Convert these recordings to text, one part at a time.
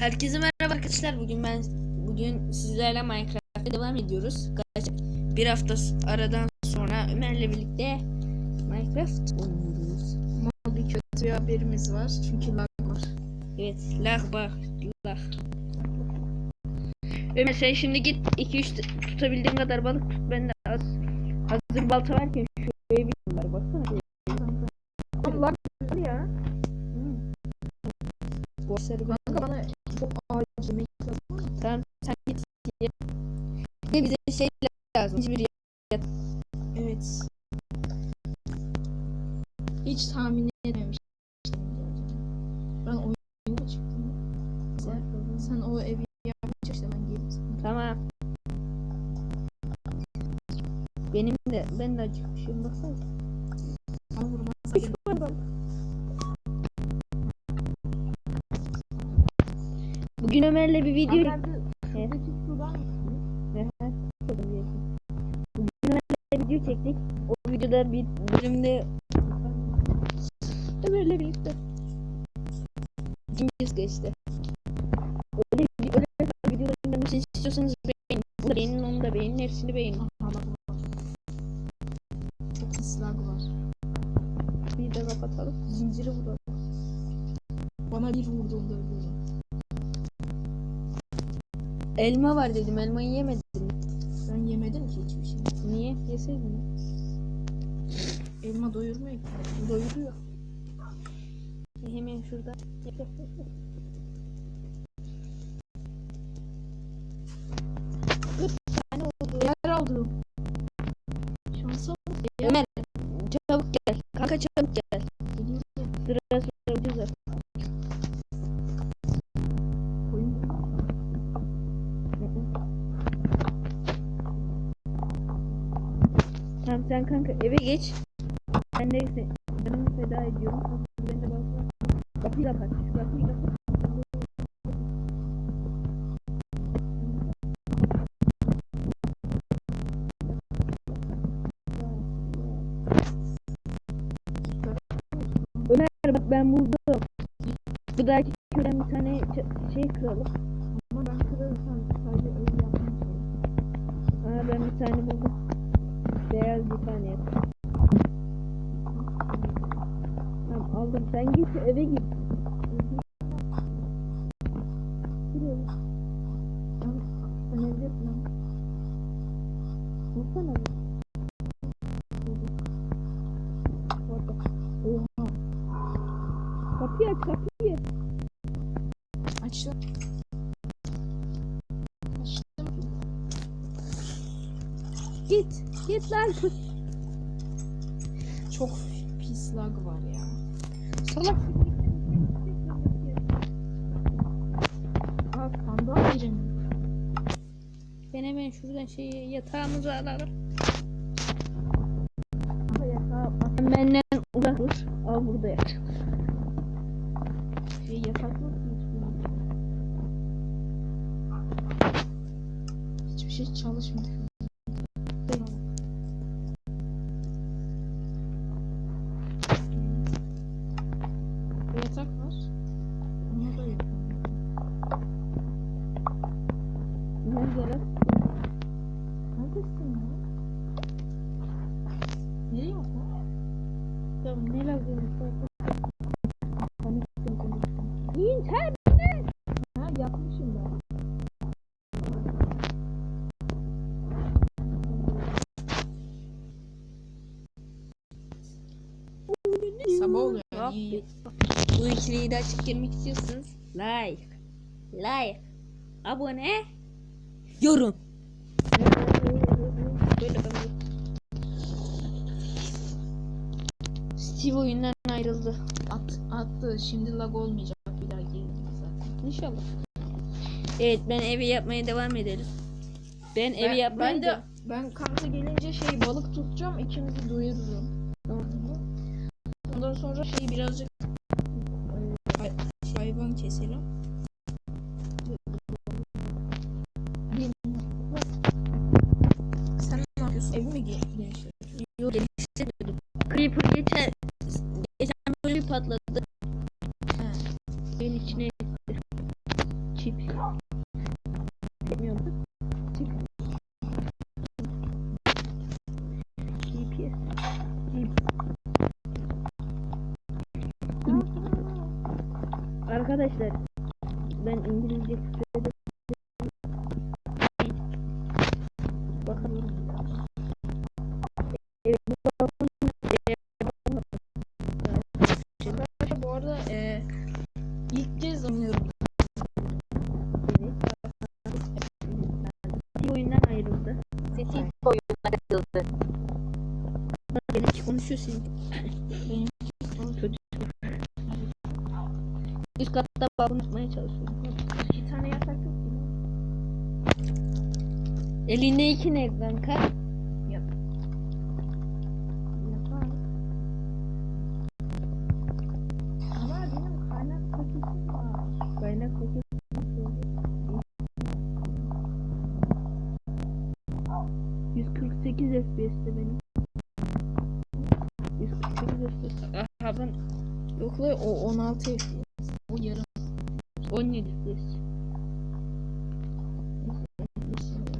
Herkese merhaba arkadaşlar. Bugün ben bugün sizlerle Minecraft'a devam ediyoruz. Kaç bir hafta aradan sonra Ömer'le birlikte Minecraft oynuyoruz. Ama bir kötü bir haberimiz var. Çünkü lag var. Evet, lag bak, lag. Ömer sen şimdi git 2-3 tutabildiğin kadar balık tut. Ben de az hazır balta varken şöyle bir var. Baksana. Var ya. Bu Evet. Hiç tahmin edememiştim. Ben oyuna çıktım. Sen, sen o evi yapınca işte ben geldim sana. Tamam. Benim de ben de acıkmışım baksana. Ama vurmaz. Bugün Ömer'le bir video Videoda bir bölümde Ömer'le birlikte İkinci geçti. Öyle, öyle videoların gelmesini istiyorsanız beğenin. Bunu da beğenin, onu da beğenin, hepsini beğenin. Çok pis lag var. Bir de kapatalım. Zinciri vurdu. Bana bir vurduğunda ölüyorum. Elma var dedim, elmayı yemedin. Ben yemedim ki hiçbir şey. Niye? Yeseydin. Elma doyurmuyor ki. Doyuruyor. Hemen şurada. Yer aldım. Şansa bak ya. Ömer çabuk gel. Kanka çabuk gel. Sıra sıra ucuz. Tamam sen kanka eve geç. Ben de se- canımı feda ediyorum. Ben de bakma. Kapıyı kapat. Kapıyı. Ömer bak ben buldum. Buradaki köyden bir tane şey kıralım. Kapıyı aç kapıyı. Açtım. Açtım. Git. Git lan. Çok pis lag var ya. Salak. Aa panda yerim. Ben hemen şuradan şeyi yatağımızı alalım. Sen benden uzak dur. Al burada yat. Şey çalışmıyor. Sabah oluyor. Niye? Bu ikiliyi de açık girmek istiyorsanız like, like, abone, yorum. Ben Steve oyundan ayrıldı. At, attı. Şimdi lag olmayacak. Bir daha geldi zaten. İnşallah. Evet ben evi yapmaya devam edelim. Ben, evi yapmaya ben de ben kanka gelince şey balık tutacağım. ikimizi doyururum. Sonra şey birazcık hay- hayvan keselim. Seti oyununa katıldı. Benimki konuşuyor senin. Benim Kötü. Üst katta balon tutmaya çalışıyorum. iki tane yatak yok mu? Elinde iki ne kanka?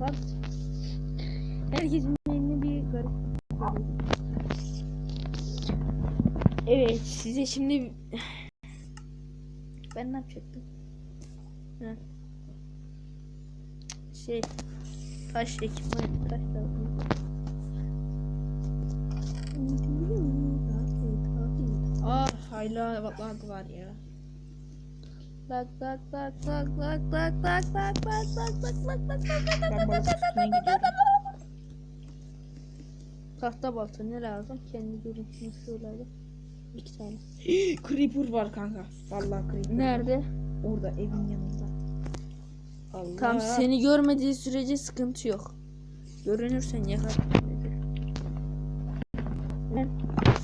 Bak. Herkesin elinde bir garip. Evet size şimdi ben ne yapacaktım? Şey taş ekipman taş lazım. Ah hala lag var ya. Bak bak bak bak bak bak bak bak bak bak bak bak bak balık tutmaya gidiyorum. Tahta balta ne lazım? Kendi görüntünü söyledi. İki tane. Creeper var kanka. Vallahi Creeper. var. Nerede? Orada evin yanında. Allah. Tam seni görmediği sürece sıkıntı yok. Görünürsen yakar.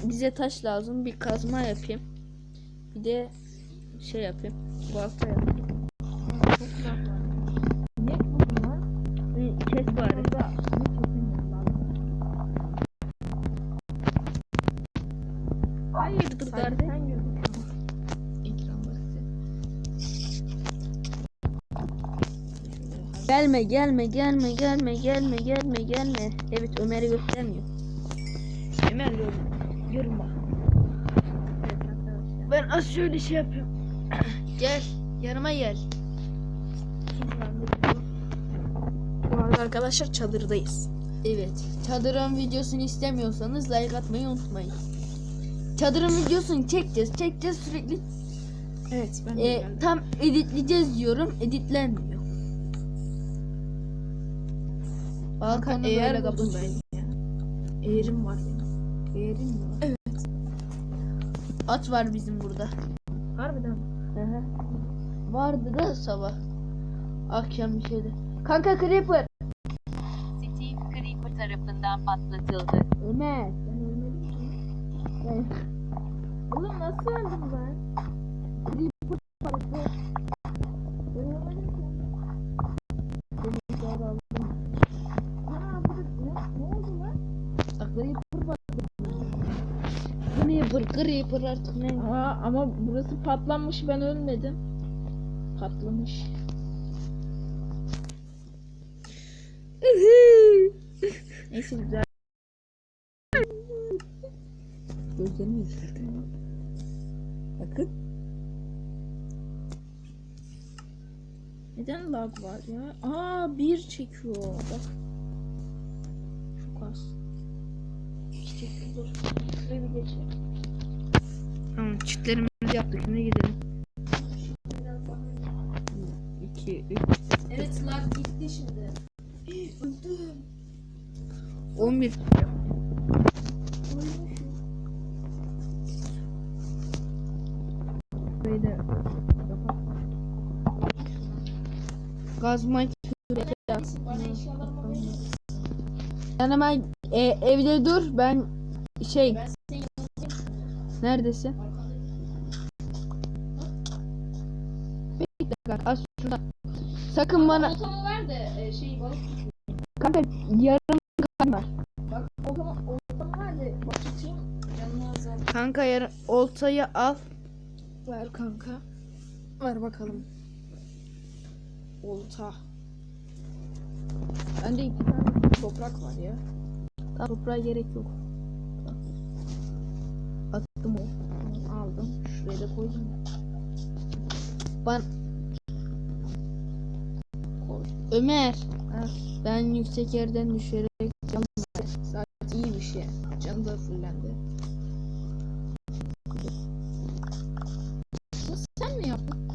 Bize taş lazım. Bir kazma yapayım. Bir de şey yapayım. Balta yapayım. Çok var. Ne bu lan? Kes bari. Hayırdır Sen, kardeş? sen gözüküyorsun. Ekran bakısı. Gelme gelme gelme gelme gelme gelme gelme. Evet Ömer'i göstermiyor. Ömer yorum. Yorum bak. Ben az şöyle şey yapıyorum. Gel yanıma gel. Bu arada arkadaşlar çadırdayız. Evet. Çadırın videosunu istemiyorsanız like atmayı unutmayın. Çadırın videosunu çekeceğiz. Çekeceğiz sürekli. Evet ben de Ee, geldim. tam editleyeceğiz diyorum. Editlenmiyor. Balkonu böyle eğer buldum kapatıyorum. ben ya. Eğerim var benim. Eğerin mi var? Evet. At var bizim burada. Harbiden. Hı hı. Vardı da sabah. Akşam bir şeydi. Kanka Creeper. Steve Creeper tarafından patlatıldı. Ömer. Ben ölmedim ki. Ben Oğlum nasıl öldüm ben? Creeper parası. Creeper, artık ne? Aa ama burası patlanmış ben ölmedim. Patlamış. Neyse güzel. Gözlerimi yükseltin. Bakın. Neden lag var ya? Aa bir çekiyor. Bak. Yaptık. Şimdi gidelim. 2, 3, Evet lag gitti şimdi. Öldüm. 11. Burayı da kapat. Gaz verir misin? Yanıma e, evde dur ben şey neredesin? Kanka az şurada. Sakın bana Oltamı ver de e, şey balık tutayım. kanka yarım kan var. Bak oltamı, oltamı ver de balık tutayım. Canını azalt. Kanka yarım oltayı al. Ver kanka. Ver bakalım. Olta. Bende iki tane toprak var ya. Tamam, toprağa gerek yok. Attım o. Aldım. Şuraya da koydum. Ban Ömer ben yüksek yerden düşerek cam Zaten iyi bir şey. Canı da fullendi. Nasıl sen mi yaptın?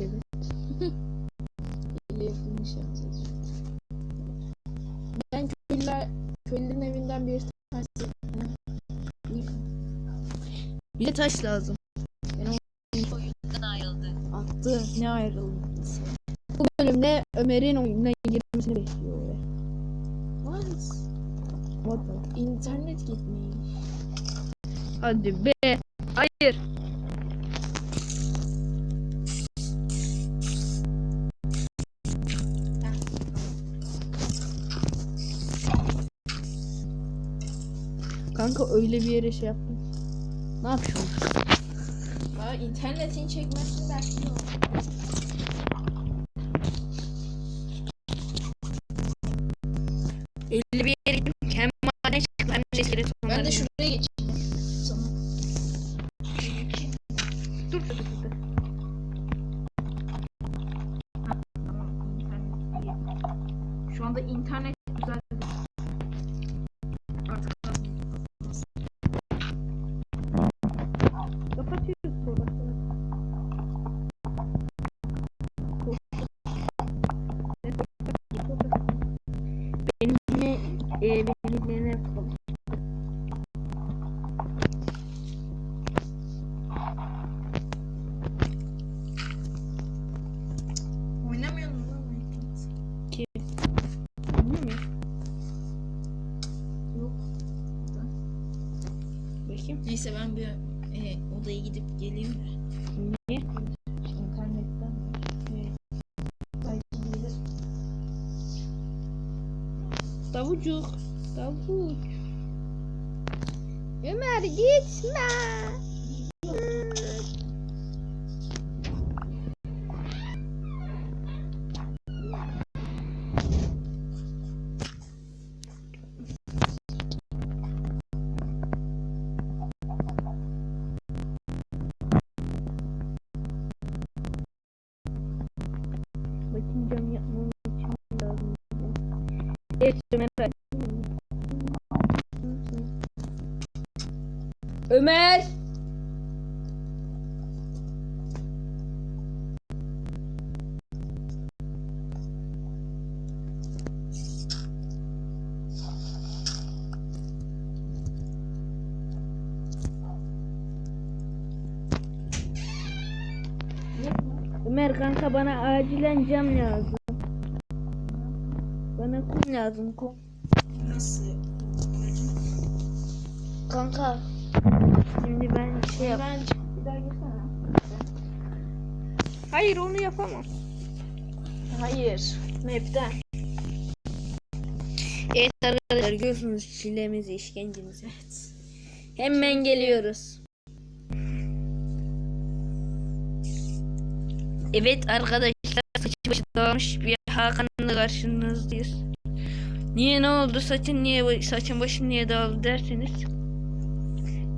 Evet. İyi yapılmış yalnız. Ben köylüler, köylülerin evinden bir tanesi. bir de taş lazım. Ayrıldı. Attı. Ne ayrılması? Bölümde Ömer'in oyununa girmesini bekliyor. What? What the? İnternet gitmiş. Hadi be. Hayır. Kanka öyle bir yere şey yaptım. Ne yapıyorsun? Ha, internetin çekmesini bekliyor. Neyse ben bir e, odaya gidip geleyim de. Niye? İnternetten e, belki. Davucuk. Davuç. Ömer gitme. Evet Ömer. Ömer. Ömer kanka bana acilen cam lazım. Kum. Nasıl? Kanka. Şimdi ben şey yap. Ben bir daha girsene. Hayır onu yapamam. Hayır. Map'ten. Evet arkadaşlar görüyorsunuz çilemizi, işkencemizi. Evet. Hemen geliyoruz. Evet arkadaşlar saçı başı dağılmış bir Hakan'la karşınızdayız. Niye ne oldu saçın niye saçın başın niye dağıldı derseniz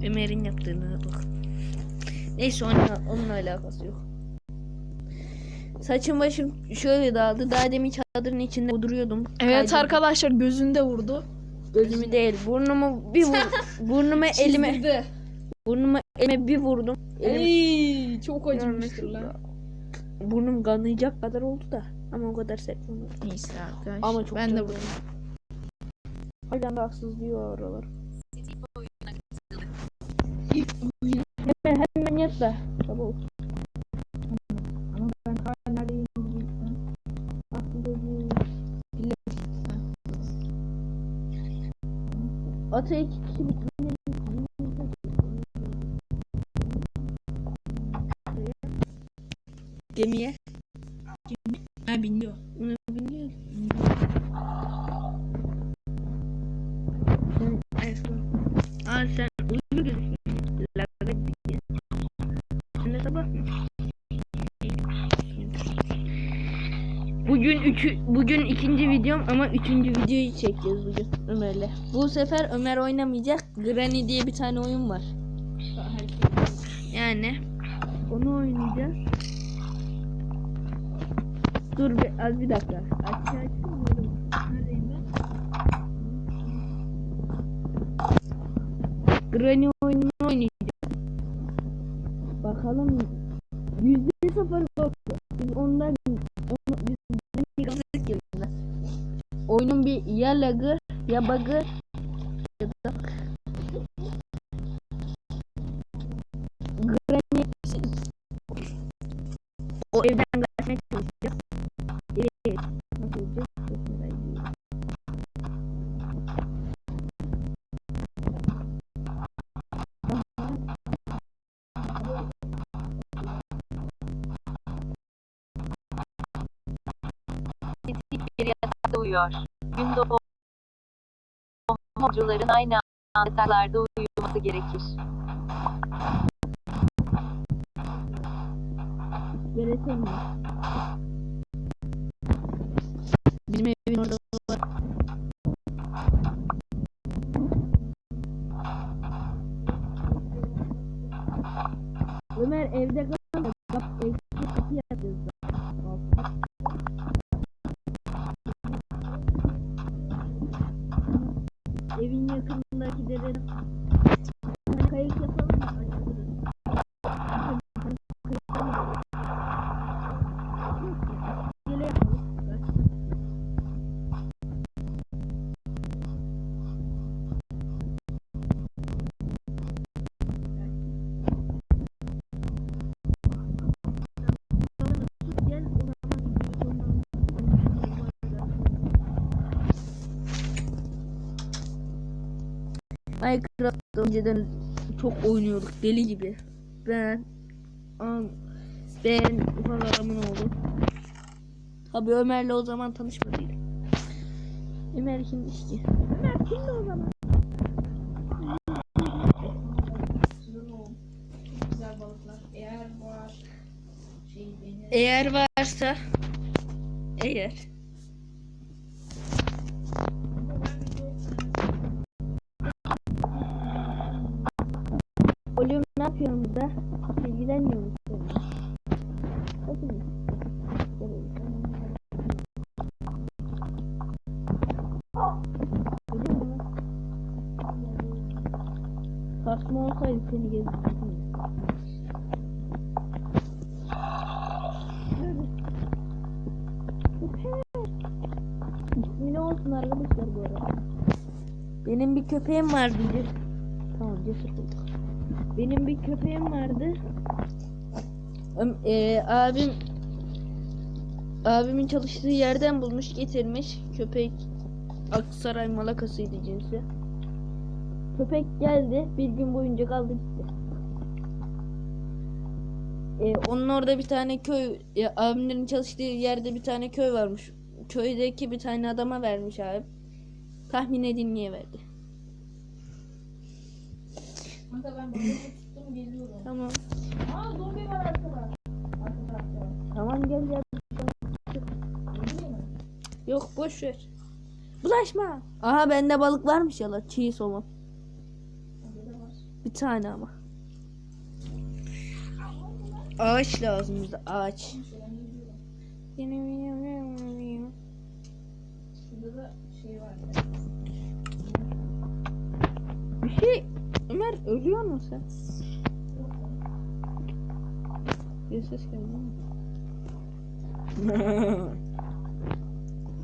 Ömer'in yaptığına bak. Neyse onunla, onunla alakası yok. Saçım başım şöyle dağıldı. Daha demin çadırın içinde duruyordum. Evet Kaydım. arkadaşlar gözünde vurdu. Gözümü değil burnumu bir vur burnuma elime burnuma elime bir vurdum. Elim Ey, çok acımıştır lan. burnum kanayacak kadar oldu da ama o kadar sert olmadı. Neyse arkadaş. Ama çok ben de vurdum. Hala da haksız diyor oralar. Hemen hemen yat da. Çabuk. Ama ben hala neredeyim bilmiyorum. Aklımda değil. Ata iki kişi Aa sen uyuyor gözüküyorsun. Lanet diye. Sen de sabah mı? Bugün üçü, bugün ikinci videom ama üçüncü videoyu çekeceğiz bugün Ömer'le. Bu sefer Ömer oynamayacak. Granny diye bir tane oyun var. Yani onu oynayacağız. Dur bir, az bir dakika. Aşağı çıkmıyorum. Granny oyununu oynayacağız. Bakalım. Yüzde sıfır korku. Biz ondan onu, biz yayında. Oyunun bir ya lagı ya bug'ı ya da uyuyor. Gün doğumu yolcuların aynı anda yataklarda uyuması gerekir. Gereken Minecraft önceden çok oynuyorduk deli gibi. Ben am, ben ufak adamın oğlu. Tabii Ömer'le o zaman tanışmadıydık. Ömer kimmiş ki? Ömer kimdi o zaman? Eğer varsa eğer burada? İlgilenmiyor musun? Bakın. Kasma olsaydı seni gezdirdim. İsmi ne olsun arkadaşlar bu arada? Benim bir köpeğim vardı. Cesur. Tamam cesur bulduk. Benim bir köpeğim vardı. Eee, abim abimin çalıştığı yerden bulmuş getirmiş. Köpek Aksaray Malakasıydı cinsi. Köpek geldi. Bir gün boyunca kaldı gitti. Ee, onun orada bir tane köy, ya, abimlerin çalıştığı yerde bir tane köy varmış. Köydeki bir tane adama vermiş abi. Tahmin edin niye verdi. Kanka ben balığı tuttum geliyorum. Tamam. Aa zombi var arkada. Tamam gel mu? Yok boş ver. Bulaşma. Aha bende balık varmış ya la çiğ somon. Bir tane ama. Ağaç lazım bize ağaç. Şurada da şey var. Bir şey Ömer ölüyor musun sen? Bir ses geldi.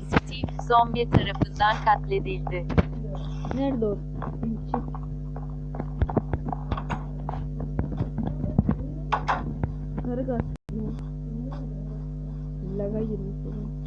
Steve zombi tarafından katledildi. Nerede o? Karı kaç. Laga girmiş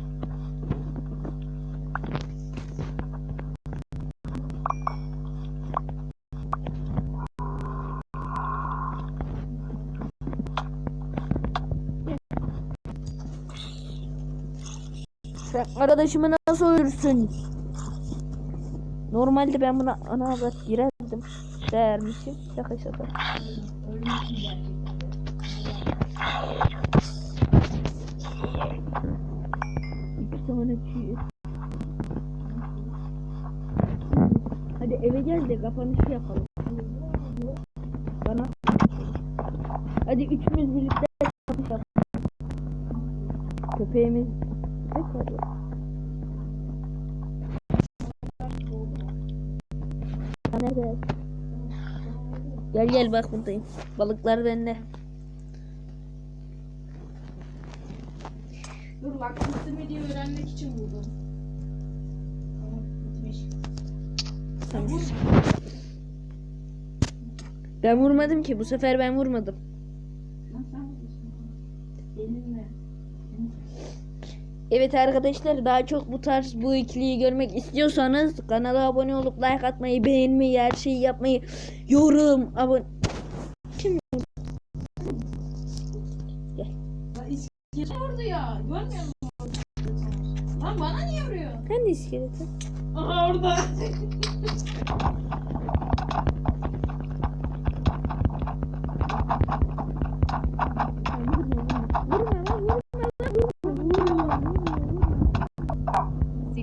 arkadaşımı nasıl öldürsün? Normalde ben buna ana avrat girerdim. Değermişim. Şaka şaka. İki tane çiğ. Hadi eve gel de kapanışı yapalım. Bana. Hadi üçümüz birlikte kapanış yapalım. Köpeğimiz yukarı. Nerede? Gel gel bak buradayım. Balıklar bende. Dur bak istemediği öğrenmek için buldum. Tamam bitmiş. Tamam. Ben vurmadım ki. Bu sefer ben vurmadım. Evet arkadaşlar daha çok bu tarz bu ikiliyi görmek istiyorsanız kanala abone olup like atmayı, beğenmeyi, her şeyi yapmayı, yorum, abone... Kim? İskelet orada ya. Görmüyor musun? Lan bana niye vuruyor? Kendi iskeleti. Aha orada.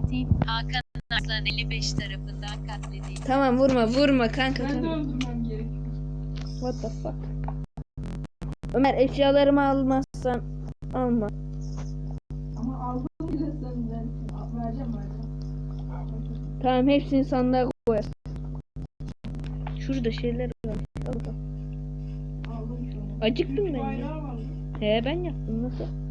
Steve Hakan Arslan 55 tarafından katledildi. Tamam vurma vurma kanka. Ben de öldürmem gerekiyor. What the fuck? Ömer eşyalarımı almazsan alma. Ama aldım bile senden. Vereceğim vereceğim. Tamam hepsini sandığa koyar. Şurada şeyler var. Al bakalım. Aldım. Acıktım ben. He ben yaptım nasıl?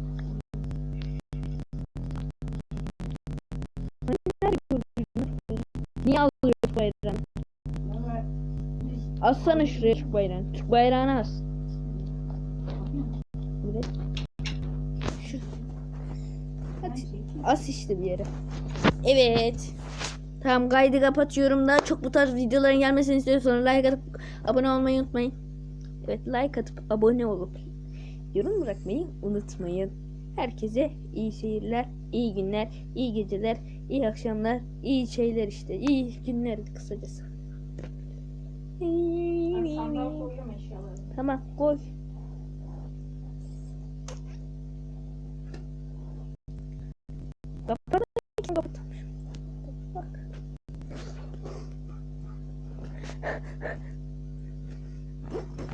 Assana şuraya Türk bayrağını. Türk bayrağını as. Hadi. As işte bir yere. Evet. Tamam kaydı kapatıyorum da çok bu tarz videoların gelmesini istiyorsanız like atıp abone olmayı unutmayın. Evet like atıp abone olup yorum bırakmayı unutmayın. Herkese iyi seyirler, iyi günler, iyi geceler, iyi akşamlar, iyi şeyler işte. iyi günler kısacası. Ben sandığa koyuyorum eşyaları. Tamam koy.